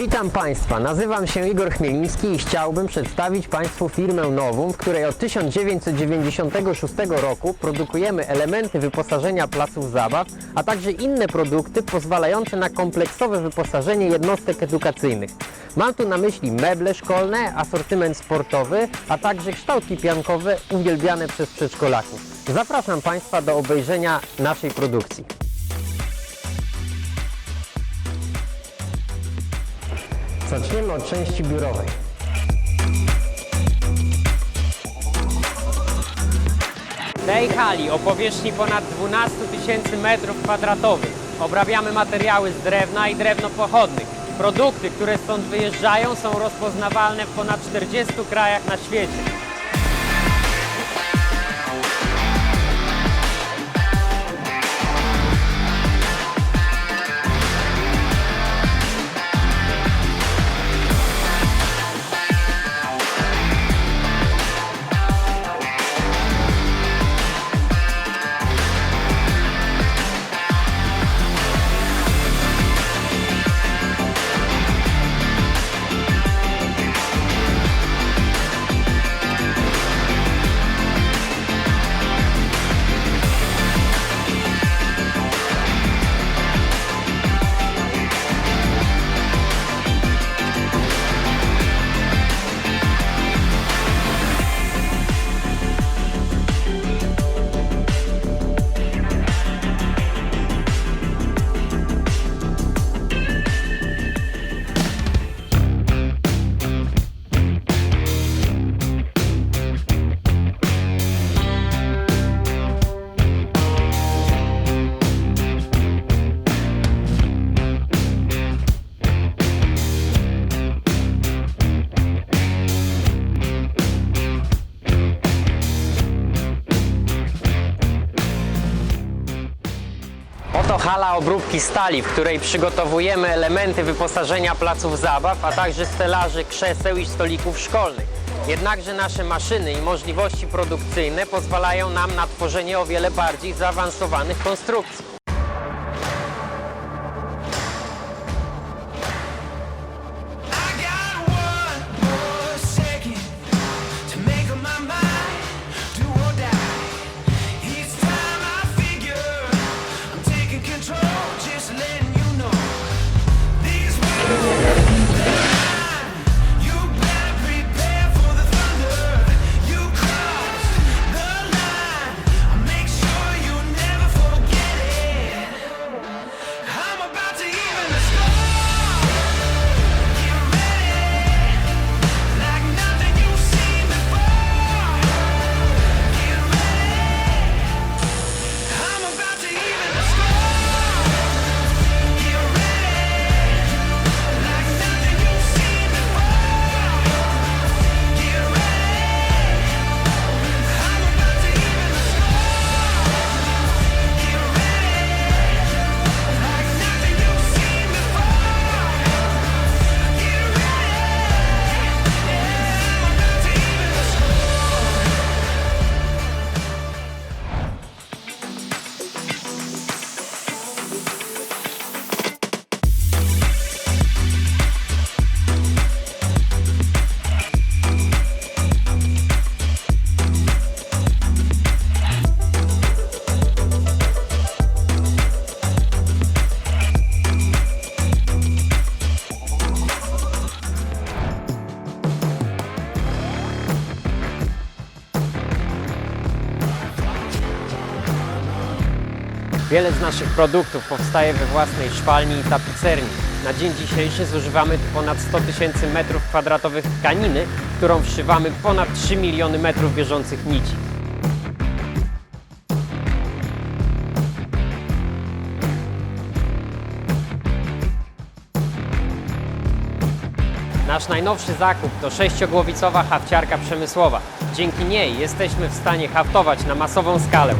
Witam Państwa, nazywam się Igor Chmieliński i chciałbym przedstawić Państwu firmę nową, w której od 1996 roku produkujemy elementy wyposażenia placów zabaw, a także inne produkty pozwalające na kompleksowe wyposażenie jednostek edukacyjnych. Mam tu na myśli meble szkolne, asortyment sportowy, a także kształtki piankowe uwielbiane przez przedszkolaków. Zapraszam Państwa do obejrzenia naszej produkcji. Zaczniemy od części biurowej. Tej hali o powierzchni ponad 12 tysięcy metrów kwadratowych obrabiamy materiały z drewna i drewnopochodnych. Produkty, które stąd wyjeżdżają są rozpoznawalne w ponad 40 krajach na świecie. Oto hala obróbki stali, w której przygotowujemy elementy wyposażenia placów zabaw, a także stelaży krzeseł i stolików szkolnych. Jednakże nasze maszyny i możliwości produkcyjne pozwalają nam na tworzenie o wiele bardziej zaawansowanych konstrukcji. Wiele z naszych produktów powstaje we własnej szwalni i tapicerni. Na dzień dzisiejszy zużywamy ponad 100 tysięcy metrów kwadratowych tkaniny, którą wszywamy ponad 3 miliony metrów bieżących nici. Nasz najnowszy zakup to sześciogłowicowa hafciarka przemysłowa. Dzięki niej jesteśmy w stanie haftować na masową skalę.